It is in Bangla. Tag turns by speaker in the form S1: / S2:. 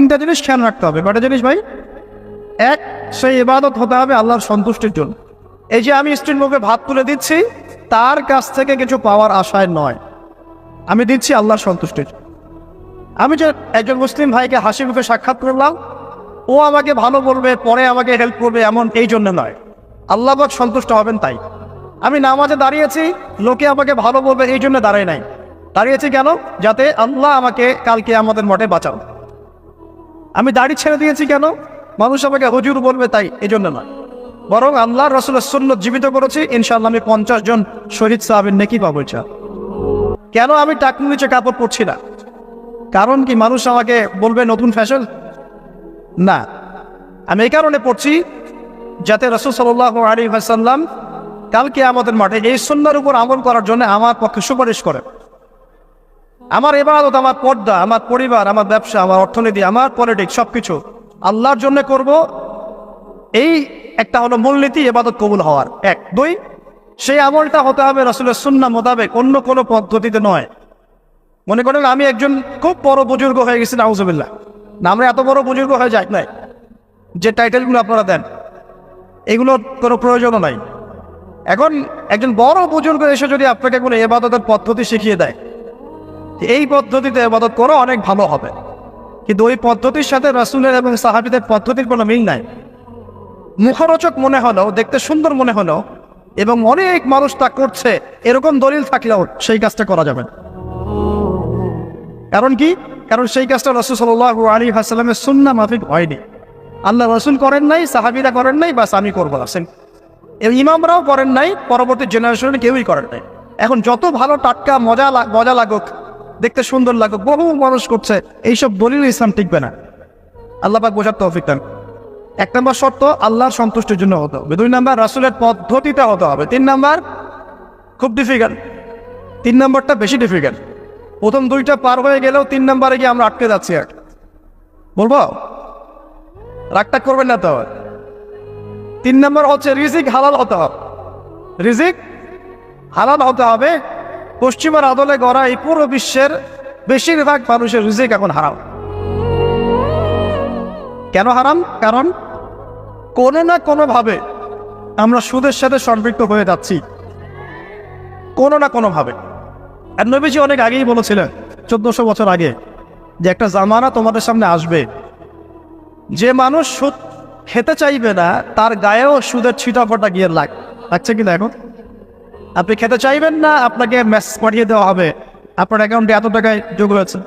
S1: তিনটা জিনিস খেয়াল রাখতে হবে। কটা জিনিস ভাই? এক, সেই ইবাদত হতে হবে আল্লাহর সন্তুষ্টির জন্য। এই যে আমি স্ত্রীর মুখে ভাত তুলে দিচ্ছি, তার কাছ থেকে কিছু পাওয়ার আশায় নয়। আমি দিচ্ছি আল্লাহর সন্তুষ্টির। আমি যে একজন মুসলিম ভাইকে হাসি মুখে সাক্ষাৎ করলাম, ও আমাকে ভালো বলবে, পরে আমাকে হেল্প করবে এমন এই জন্য নয়। আল্লাহ পাক সন্তুষ্ট হবেন তাই। আমি নামাজে দাঁড়িয়েছি, লোকে আমাকে ভালো বলবে এই জন্য দাঁড়ায় নাই। দাঁড়িয়েছি কেন? যাতে আল্লাহ আমাকে কালকে আমাদের মঠে বাঁচাও। আমি দাড়ি ছেড়ে দিয়েছি কেন? মানুষ আমাকে হুজুর বলবে তাই এই জন্য নয় বরং আল্লাহ রসুলের সুন্নত জীবিত করেছি ইনশাল্লাহ আমি পঞ্চাশ জন শহীদ সাহাবের নেকি পাবো ইনশাআল্লাহ। কেন আমি টাকুর নিচে কাপড় পরছি না? কারণ কি মানুষ আমাকে বলবে নতুন ফ্যাশন? না। আমি এই কারণে পড়ছি যাতে রসুল সাল্লাহ আলী হাসাল্লাম কালকে আমাদের মাঠে এই সুন্দর উপর আমল করার জন্য আমার পক্ষে সুপারিশ করে আমার এবাদত আমার পর্দা, আমার পরিবার, আমার ব্যবসা, আমার অর্থনীতি, আমার পলিটিক্স সব কিছু আল্লাহর জন্য করব। এই একটা হলো মূলনীতি এবাদত কবুল হওয়ার। এক। দুই, সেই আমলটা হতে হবে রসুলের সুন্না মোতাবেক, অন্য কোনো পদ্ধতিতে নয়। মনে করেন আমি একজন খুব বড় বুজুর্গ হয়ে গেছি নাউজবিল্লা না, আমরা এত বড় বুজুর্গ হয়ে যাই নাই। যে টাইটেলগুলো আপনারা দেন, এগুলোর কোনো প্রয়োজনও নাই। এখন একজন বড় বুজুর্গ এসে যদি আপনাকে কোনো এবাদতের পদ্ধতি শিখিয়ে দেয় এই পদ্ধতিতে এবাদত করো, অনেক ভালো হবে। কিন্তু ওই পদ্ধতির সাথে রাসুলের এবং সাহাবিদের পদ্ধতির কোনো মিল নাই। মুখরোচক মনে হলো দেখতে সুন্দর মনে হলো এবং অনেক মানুষ তা করছে, এরকম দলিল থাকলেও সেই কাজটা করা যাবে কারণ কি? কারণ সেই কাজটা রসুল সাল আলী হাসালামের সুন্না মাফিক হয়নি। আল্লাহ রসুল করেন নাই, সাহাবিরা করেন নাই, বাস আমি করব আসেন ইমামরাও করেন নাই, পরবর্তী জেনারেশনে কেউই করেন নাই। এখন যত ভালো টাটকা, মজা মজা লাগুক দেখতে সুন্দর লাগুক, বহু মানুষ করছে। এইসব দলিল ইসলাম টিকবে না। আল্লাহ পাক বোঝার তৌফিক দান। এক নম্বর শর্ত, আল্লাহর সন্তুষ্টির জন্য হতে হবে। দুই নম্বর, রাসুলের পদ্ধতিটা হতে হবে। তিন নম্বর, খুব ডিফিকাল্ট তিন নম্বরটা বেশি ডিফিকাল্ট প্রথম দুইটা পার হয়ে গেলেও তিন নম্বরে গিয়ে আমরা আটকে যাচ্ছি আর। বলব? রাগটা করবেন না তো। তিন নম্বর হচ্ছে, রিজিক হালাল হতে হবে। রিজিক হালাল হতে হবে। পশ্চিমের আদলে গড়া এই পুরো বিশ্বের বেশিরভাগ মানুষের রিজিক এখন হারাম। কেন হারাম? কারণ কোনো না কোনোভাবে আমরা সুদের সাথে সম্পৃক্ত হয়ে যাচ্ছি। কোনো না কোনোভাবে। আর নবীজি অনেক আগেই বলেছিলেন, চোদ্দশো বছর আগে, যে একটা জামানা তোমাদের সামনে আসবে। যে মানুষ সুদ খেতে চাইবে না, তার গায়েও সুদের ছিটা ফোটা গিয়ে লাগ, লাগছে কি এখন? আপনি খেতে চাইবেন না? আপনাকে মেসেজ পাঠিয়ে দেওয়া হবে। আপনার অ্যাকাউন্টে এত টাকায় যোগ হয়েছে।